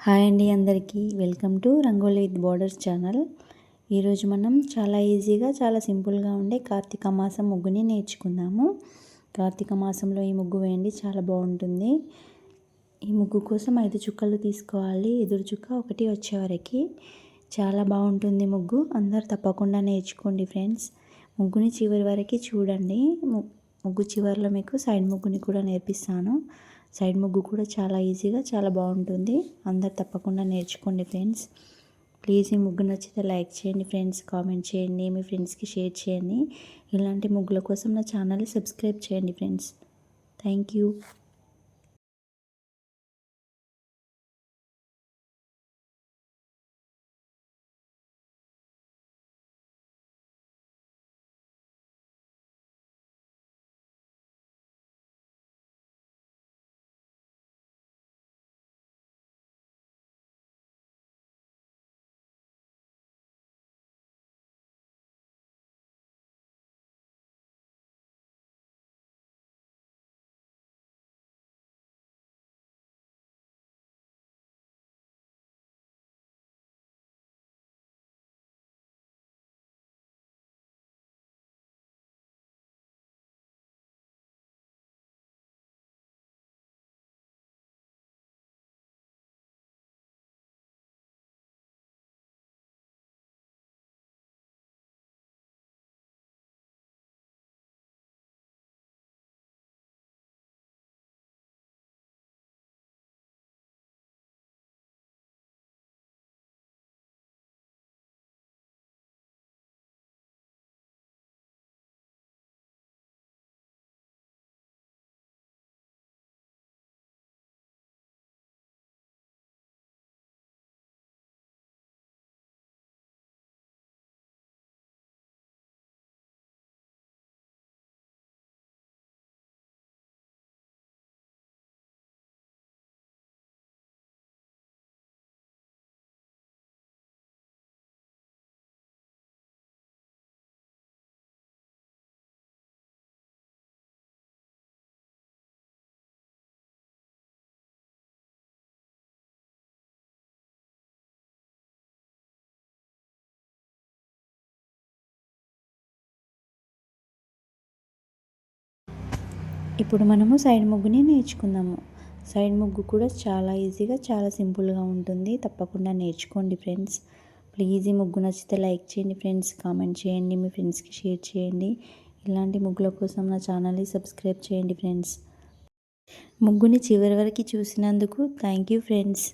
Hi అండి అందరికీ. Welcome to rangoli with borders channel. ఈరోజు మనం చాలా ఈజీగా చాలా సింపుల్గా ఉండే కార్తీక మాసం ముగ్గుని నేర్చుకుందాము. కార్తీక మాసంలో ఈ ముగ్గు వేయండి చాలా బాగుంటుంది. ఈ ముగ్గు కోసం ఐదు చుక్కలు తీసుకోవాలి. ఎదురు చుక్క ఒకటి వచ్చేవరకు చాలా బాగుంటుంది ముగ్గు. అందరు తప్పకుండా నేర్చుకోండి ఫ్రెండ్స్. ముగ్గుని చివరి వరకు చూడండి. ముగ్గు చివరిలో మీకు సైడ్ ముగ్గుని కూడా నేర్పిస్తాను. సైడ్ ముగ్గు కూడా చాలా ఈజీగా చాలా బాగుంటుంది. అందరు తప్పకుండా నేర్చుకోండి ఫ్రెండ్స్. ప్లీజ్ ఈ ముగ్గు నచ్చితే లైక్ చేయండి ఫ్రెండ్స్ కామెంట్ చేయండి మీ ఫ్రెండ్స్కి షేర్ చేయండి. ఇలాంటి ముగ్గుల కోసం నా ఛానల్ని సబ్స్క్రైబ్ చేయండి ఫ్రెండ్స్. Thank you. ఇప్పుడు మనము సైడ్ ముగ్గుని నేర్చుకుందాము. సైడ్ ముగ్గు కూడా చాలా ఈజీగా చాలా సింపుల్గా ఉంటుంది. తప్పకుండా నేర్చుకోండి ఫ్రెండ్స్. ప్లీజ్ ఈ ముగ్గు నచ్చితే లైక్ చేయండి ఫ్రెండ్స్. కామెంట్ చేయండి మీ ఫ్రెండ్స్కి షేర్ చేయండి. ఇలాంటి ముగ్గుల కోసం నా ఛానల్ని సబ్స్క్రైబ్ చేయండి ఫ్రెండ్స్. ముగ్గుని చివరి వరకు చూసినందుకు థ్యాంక్ యూ ఫ్రెండ్స్.